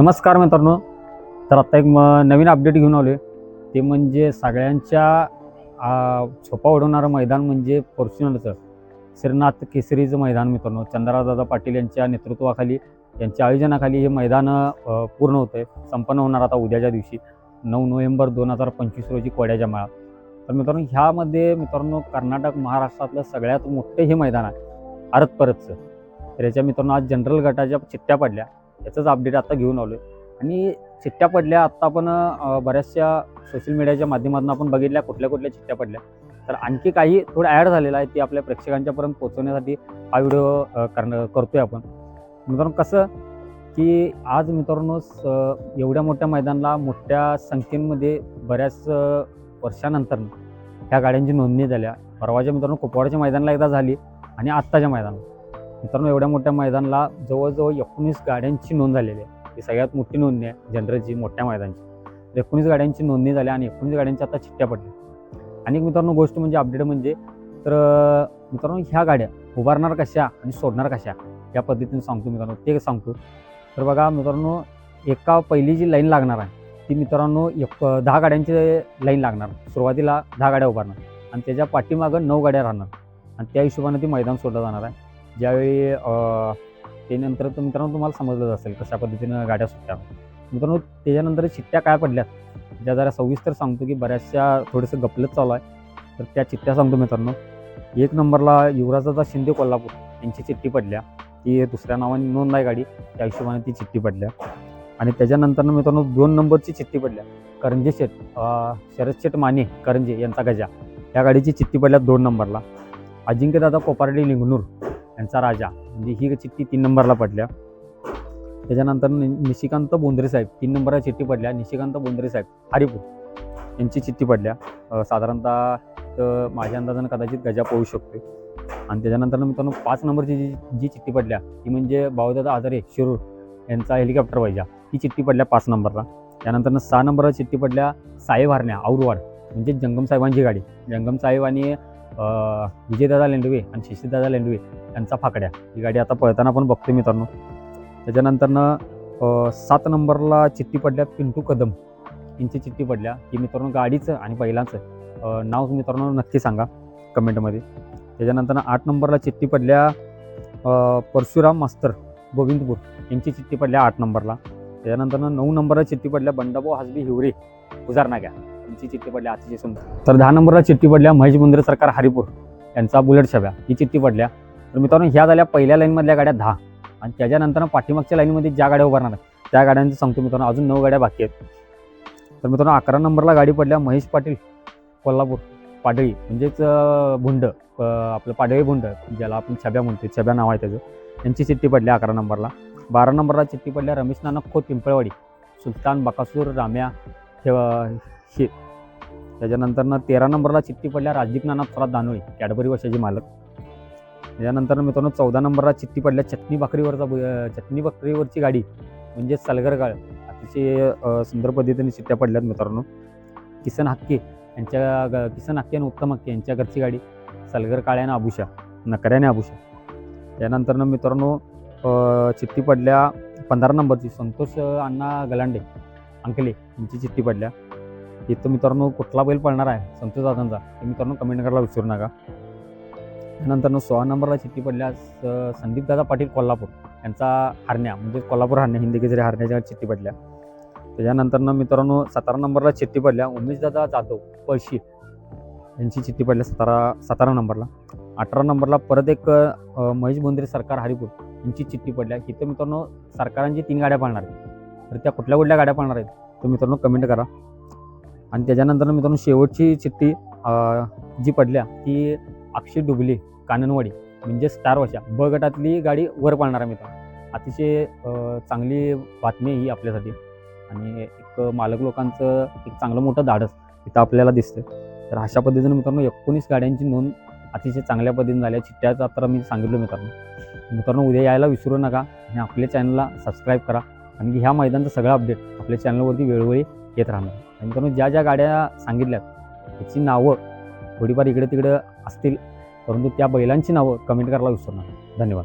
नमस्कार मित्रांनो. तर आत्ता एक म नवीन अपडेट घेऊन आलो आहे ते म्हणजे सगळ्यांच्या छोपा झोपा उडवणारं मैदान म्हणजे फॉर्च्युनरचं श्रीनाथ केसरीचं मैदान मित्रांनो. चंद्रादादा पाटील यांच्या नेतृत्वाखाली यांच्या आयोजनाखाली हे मैदान पूर्ण होतं आहे संपन्न होणार आता उद्याच्या दिवशी नऊ नोव्हेंबर दोन हजार पंचवीस रोजी कोड्याच्या माळा तर मित्रांनो ह्यामध्ये मित्रांनो कर्नाटक महाराष्ट्रातलं सगळ्यात मोठं हे मैदान आहे आरत परतचं तर याच्या मित्रांनो आज जनरल गटाच्या चिठ्ठ्या पडल्या. याचंच अपडेट आता घेऊन आलो आहे आणि चिठ्ठ्या पडल्या आत्ता आपण बऱ्याचशा सोशल मीडियाच्या माध्यमातून आपण बघितल्या कुठल्या कुठल्या चिठ्ठ्या पडल्या. तर आणखी काही थोडं ॲड झालेलं आहे ते आपल्या प्रेक्षकांच्यापर्यंत पोहोचवण्यासाठी हा व्हिडिओ करणं करतो आहे आपण. मित्रांनो कसं की आज मित्रांनो एवढ्या मोठ्या मैदानाला मोठ्या संख्येमध्ये बऱ्याच वर्षानंतर ह्या गाड्यांची नोंदणी झाल्या. परवाच्या मित्रांनो कुपवाडाच्या मैदानाला एकदा झाली आणि आत्ताच्या मैदानाला. मित्रांनो एवढ्या मोठ्या मैदानाला जवळजवळ एकोणीस गाड्यांची नोंद झालेली आहे. ही सगळ्यात मोठी नोंदणी आहे जनरलची मोठ्या मैदानची. एकोणीस गाड्यांची नोंदणी झाली आणि एकोणीस गाड्यांच्या आता चिठ्ठ्या पडल्या. आणि मित्रांनो गोष्ट म्हणजे अपडेट म्हणजे तर मित्रांनो ह्या गाड्या उभारणार कशा आणि सोडणार कशा या पद्धतीने सांगतो मित्रांनो ते सांगतो. तर बघा मित्रांनो एका पहिली जी लाईन लागणार आहे ती मित्रांनो एक दहा गाड्यांची लाईन लागणार. सुरुवातीला दहा गाड्या उभारणार आणि त्याच्या पाठीमागं नऊ गाड्या राहणार. आणि त्या हिशोबाने ती मैदान सोडलं जाणार आहे. ज्यावेळी ते नंतर तर मित्रांनो तुम्हाला समजलंच असेल कशा पद्धतीनं गाड्या सुटल्या मित्रांनो त्याच्यानंतर चिठ्ठ्या काय पडल्यात? ज्या जरा सविस्तर सांगतो की बऱ्याचशा थोडंसं गपलत चालू आहे. तर त्या चिठ्ठ्या सांगतो मित्रांनो. एक नंबरला युवराजाचा शिंदे कोल्हापूर यांची चिठ्ठी पडल्या. ती दुसऱ्या नावाने नोंद आहे गाडी. त्या हिशोबाने ती चिठ्ठी पडल्या. आणि त्याच्यानंतर मित्रांनो दोन नंबरची चिठ्ठी पडल्या. करंजे शेठ शरद शेठ माने करंजे यांचा गजा. या गाडीची चिठ्ठी पडल्या दोन नंबरला. अजिंक्यदादा कोपारडी लिंगणूर यांचा राजा. म्हणजे ही चिठ्ठी तीन नंबरला पडल्या. त्याच्यानंतर निशिकांत बोंद्रे साहेब तीन नंबरला चिठ्ठी पडल्या. निशिकांत बोंद्रे साहेब हरिपूर यांची चिठ्ठी पडल्या. साधारणतः तर माझ्या अंदाजानं कदाचित गजा पळू शकतो आणि त्याच्यानंतर मित्रांनो पाच नंबरची जी जी चिठ्ठी पडल्या ती म्हणजे भाऊदादा आजारे शिरूर यांचा हेलिकॉप्टर पाहिजे ती चिठ्ठी पडल्या पाच नंबरला. त्यानंतर सहा नंबरला चिठ्ठी पडल्या साहेब हरण्या औरवाड म्हणजे जंगम साहेबांची गाडी. जंगम साहेब आणि विजयदादा लेंडवे आणि शिशीदादा लेंडवे यांचा फाकड्या. ही गाडी आता पळताना पण बघते मित्रांनो. त्याच्यानंतरनं सात नंबरला चिठ्ठी पडल्या पिंटू कदम. यांची चिठ्ठी पडल्या. की मित्रांनो गाडीचं आणि बैलांचं नाव मित्रांनो नक्की सांगा कमेंटमध्ये. त्याच्यानंतर आठ नंबरला चिठ्ठी पडल्या परशुराम मास्तर गोविंदपूर. यांची चिठ्ठी पडल्या आठ नंबरला. त्याच्यानंतर नऊ नंबरला चिठ्ठी पडल्या बंडाबो हसबी हिवरे उजारनाग्या यांची चिठ्ठी पडल्या अतिशय सुंदर तर दहा नंबरला चिठ्ठी पडल्या महेश मुंद्रे सरकार हरिपूर. यांचा बुलेट छब्या ही चिठ्ठी पडल्या तर मित्रांनो ह्या झाल्या पहिल्या लाईनमधल्या गाड्या दहा. आणि त्याच्यानंतर पाठीमागच्या लाईनमध्ये ज्या गाड्या उभारणार आहेत त्या गाड्यांचं सांगतो मित्रांनो अजून नऊ गाड्या बाकी आहेत. तर मित्रांनो अकरा नंबरला गाडी पडल्या महेश पाटील कोल्हापूर. पाडळी म्हणजेच भुंड आपलं पाडळी भुंड ज्याला आपण छब्या म्हणतो छब्या नाव आहे त्याचं. यांची चिठ्ठी पडल्या अकरा नंबरला. बारा नंबरला चिठ्ठी पडल्या रमेश नानक खोत पिंपळवाडी सुलतान बकासूर राम्या हे हे. त्याच्यानंतरनं तेरा नंबरला चिठ्ठी पडल्या राजदीप नाना थोरात दानोळी कॅडबरी वर्षाची मालक. त्याच्यानंतर मित्रांनो चौदा नंबरला चिठ्ठी पडल्या चटणी भाकरीवरचा चटणी भाकरीवरची गाडी म्हणजे सलगरगाळ अतिशय सुंदर पद्धतीने चिठ्ठ्या पडल्यात मित्रांनो. किसन हक्के यांच्या ग- किसन हक्के आणि उत्तम हक्के यांच्या घरची गाडी सलगर काळ्याने आभूषा नकऱ्याने आभूषा. त्यानंतरनं मित्रांनो चित्ती चिठ्ठी पडल्या पंधरा नंबरची संतोष अण्णा गलांडे अंकले यांची चिठ्ठी पडल्या. इथं मित्रांनो कुठला बैल पळणार आहे? संतोष दादांचा. हे मित्रांनो कमेंट करायला विसरू नका. त्यानंतर सोळा नंबरला चिठ्ठी पडल्या संदीप संदीपदादा पाटील कोल्हापूर. यांचा हरण्या म्हणजे कोल्हापूर हरण्या हिंदी केसरी हरण्याच्या चिठ्ठी पडल्या. त्याच्यानंतरनं मित्रांनो सतरा नंबरला चिठ्ठी पडल्या. उमेशदादा जाधव पळशी यांची चिठ्ठी पडल्या सतरा सतरा नंबरला. अठरा नंबरला परत एक महेश बोंद्रे सरकार हरिपूर यांची चिठ्ठी पडल्या. इथं मित्रांनो सरकारांची तीन गाड्या पाळणार आहेत. तर त्या कुठल्या कुठल्या गाड्या पाळणार आहेत? तर मित्रांनो कमेंट करा. आणि त्याच्यानंतर मित्रांनो शेवटची चिठ्ठी जी पडल्या ती अक्षय डुबले काननवाडी म्हणजे स्टार वशा ब गटातली गाडी वर पाळणार आहे मित्रांनो अतिशय चांगली बातमी ही आपल्यासाठी. आणि एक मालक लोकांचं एक चांगलं मोठं धाडस इथं आपल्याला दिसतं तर अशा पद्धतीनं मित्रांनो एकोणीस गाड्यांची नोंद अतिशय चांगल्या पद्धतीने झाल्या चिठ्ठ्याचा तर मी सांगितलं मित्रांनो. मित्रांनो उद्या यायला विसरू नका आणि आपल्या चॅनलला सबस्क्राईब करा. आणि ह्या मैदानचं सगळं अपडेट आपल्या चॅनलवरती वेळोवेळी येत राहणार. आणि मित्रांनो ज्या ज्या गाड्या सांगितल्यात त्याची नावं थोडीफार इकडे तिकडे असतील परंतु त्या बैलांची नावं कमेंट करायला विसरू नका. धन्यवाद.